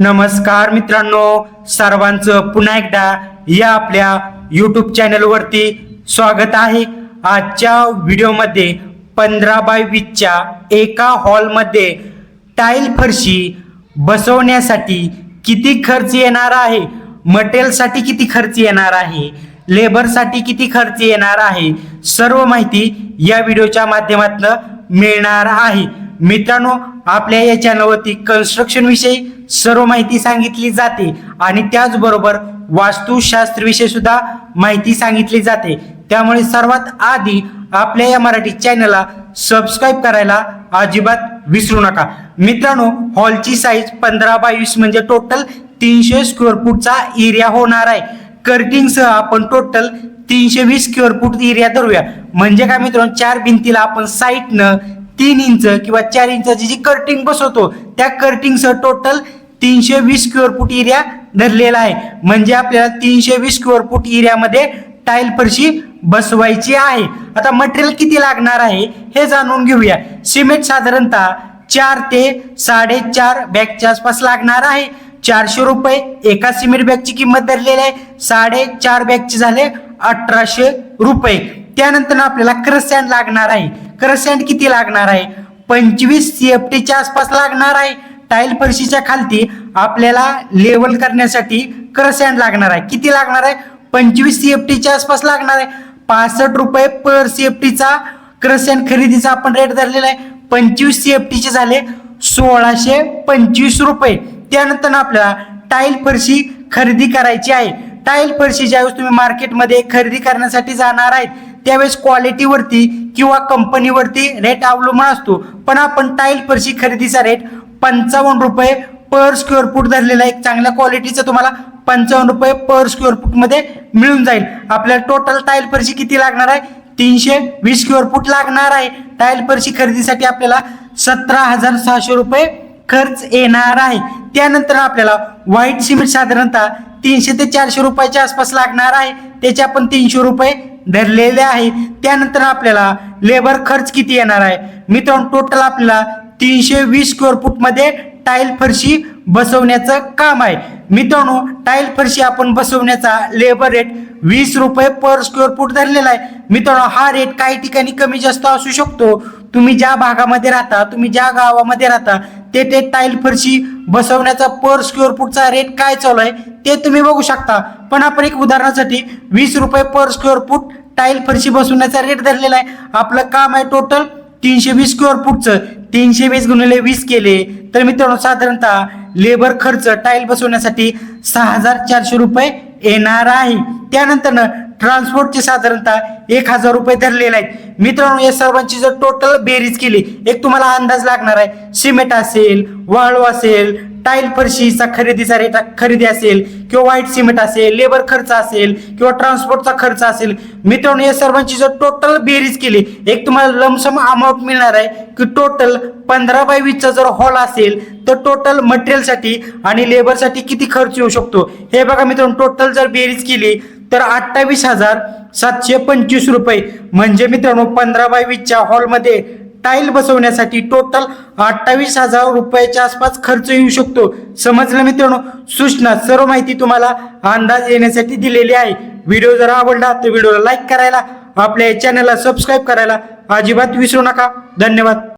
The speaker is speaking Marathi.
नमस्कार मित्रांनो सर्वांचं पुन्हा एकदा या आपल्या यूट्यूब चॅनलवरती स्वागत आहे. आजच्या व्हिडिओमध्ये पंधरा बाय वीसच्या एका हॉलमध्ये टाईल फरशी बसवण्यासाठी किती खर्च येणार आहे? मटेरियलसाठी किती खर्च येणार आहे? लेबरसाठी किती खर्च येणार आहे? सर्व माहिती या व्हिडिओच्या माध्यमातून मिळणार आहे. मित्रांनो आपल्या या चॅनलवरती कन्स्ट्रक्शन विषयी सर्व माहिती सांगितली जाते आणि त्याचबरोबर वास्तुशास्त्र विषयी सुद्धा माहिती सांगितली जाते. त्यामुळे सर्वात आधी आपल्या या मराठी चॅनलला सबस्क्राईब करायला अजिबात विसरू नका. मित्रांनो हॉलची साईज पंधरा बाय वीस म्हणजे टोटल तीनशे स्क्वेअर फूटचा एरिया होणार आहे. कर्टिंगसह आपण टोटल तीनशे वीस स्क्वेअर फूट एरिया धरूया. म्हणजे काय मित्रांनो चार भिंतीला आपण साईटनं तीन इंच किंवा चार इंचाची जी कर्टिंग बसवतो त्या कर्टिंगसह टोटल तीनशे वीस स्क्वेअर फूट एरिया धरलेला आहे. म्हणजे आपल्याला तीनशे वीस स्क्वेअर फूट एरियामध्ये टाईल फरशी बसवायची आहे. आता मटेरियल किती लागणार आहे हे जाणून घेऊया. सिमेंट साधारणतः चार ते साडेचार बॅगच्या आसपास लागणार आहे. चारशे रुपये एका सिमेंट बॅगची किंमत धरलेली आहे. साडेचार बॅगचे झाले अठराशे रुपये. त्यानंतर आपल्याला क्रसँड लागणार आहे. क्रसँड किती लागणार आहे? पंचवीस सीएफटीच्या आसपास लागणार आहे. टाईल फरशीच्या खालती आपल्याला लेवल करण्यासाठी क्रसँड लागणार आहे. किती लागणार आहे? पंचवीस सीएफटीच्या आसपास लागणार आहे. पासष्ट रुपये पर सीएफटीचा क्रसँड खरेदीचा आपण रेट धरलेला आहे. पंचवीस सीएफटीचे झाले सोळाशे पंचवीस रुपये. त्यानंतर आपल्याला टाईल फरशी खरेदी करायची आहे. टाईल फरशी ज्यावेळेस तुम्ही मार्केटमध्ये खरेदी करण्यासाठी जाणार आहेत त्यावेळेस क्वालिटीवरती किंवा कंपनीवरती रेट अवलंबून असतो. पण आपण टाईल फरशी खरेदीचा रेट पंचावन्न रुपये पर स्क्वेअर फूट धरलेला एक चांगल्या क्वालिटीचं तुम्हाला पंचावन्न रुपये पर स्क्वेअर फूटमध्ये मिळून जाईल. आपल्याला टोटल टाईल फरशी किती लागणार आहे? तीनशे वीस स्क्वेअर फूट लागणार आहे. टाईल फरशी खरेदीसाठी आपल्याला सतरा हजार सहाशे रुपये खर्च येणार आहे. त्यानंतर आपल्याला व्हाईट सिमेंट साधारणतः तीनशे ते चारशे रुपयाच्या आसपास लागणार आहे. त्याचे आपण तीनशे रुपये धरलेले आहे. त्यानंतर आपल्याला लेबर खर्च किती येणार आहे? मित्रांनो टोटल आपल्याला तीनशे वीस स्क्वेअर फूटमध्ये टाईल फरशी बसवण्याचं काम आहे. मित्रांनो टाईल फरशी आपण बसवण्याचा लेबर रेट वीस रुपये पर स्क्वेअर फूट धरलेला आहे. मित्रांनो हा रेट काही ठिकाणी कमी जास्त असू शकतो. तुम्ही ज्या भागामध्ये राहता तुम्ही ज्या गावामध्ये राहता ते ते टाईल फरशी बसवण्याचा पर स्क्वेअर फूटचा रेट काय चालू आहे ते तुम्ही बघू शकता. पण आपण एक उदाहरणासाठी वीस रुपये पर स्क्वेअर फूट टाईल फरशी बसवण्याचा रेट धरलेला आहे. आपलं काम आहे टोटल तीनशे वीस स्क्वेअर फूटचं तीनशे वीस गुणिले वीस केले तर मित्रांनो साधारणतः लेबर खर्च टाईल बसवण्यासाठी सहा हजार चारशे रुपये येणार आहे. त्यानंतर ट्रान्सपोर्टचे साधारणतः एक हजार रुपये धरलेले आहेत. मित्रांनो या सर्वांची जर टोटल बेरीज केली एक तुम्हाला अंदाज लागणार आहे. सिमेंट असेल वाळू असेल टाईल फरशीचा खरेदीचा रेट खरेदी असेल किंवा व्हाईट सिमेंट असेल लेबर खर्च असेल किंवा ट्रान्सपोर्टचा खर्च असेल. मित्रांनो या सर्वांची जर टोटल बेरीज केली एक तुम्हाला लमसम अमाऊंट मिळणार आहे की टोटल पंधरा बाय वीसचा जर हॉल असेल तर टोटल मटेरियलसाठी आणि लेबरसाठी किती खर्च येऊ शकतो? हे बघा मित्रांनो टोटल जर बेरीज केली तर अठ्ठावीस हजार सातशे पंचवीस रुपये. म्हणजे मित्रांनो पंधरा बाय वीसच्या हॉलमध्ये टाईल बसवण्यासाठी टोटल अठ्ठावीस हजार रुपयाच्या आसपास खर्च येऊ शकतो. समजलं मित्रांनो? सूचना सर्व माहिती तुम्हाला अंदाज येण्यासाठी दिलेली आहे. व्हिडिओ जर आवडला तर व्हिडिओला लाईक करायला आपल्या चॅनलला सबस्क्राईब करायला अजिबात विसरू नका. धन्यवाद.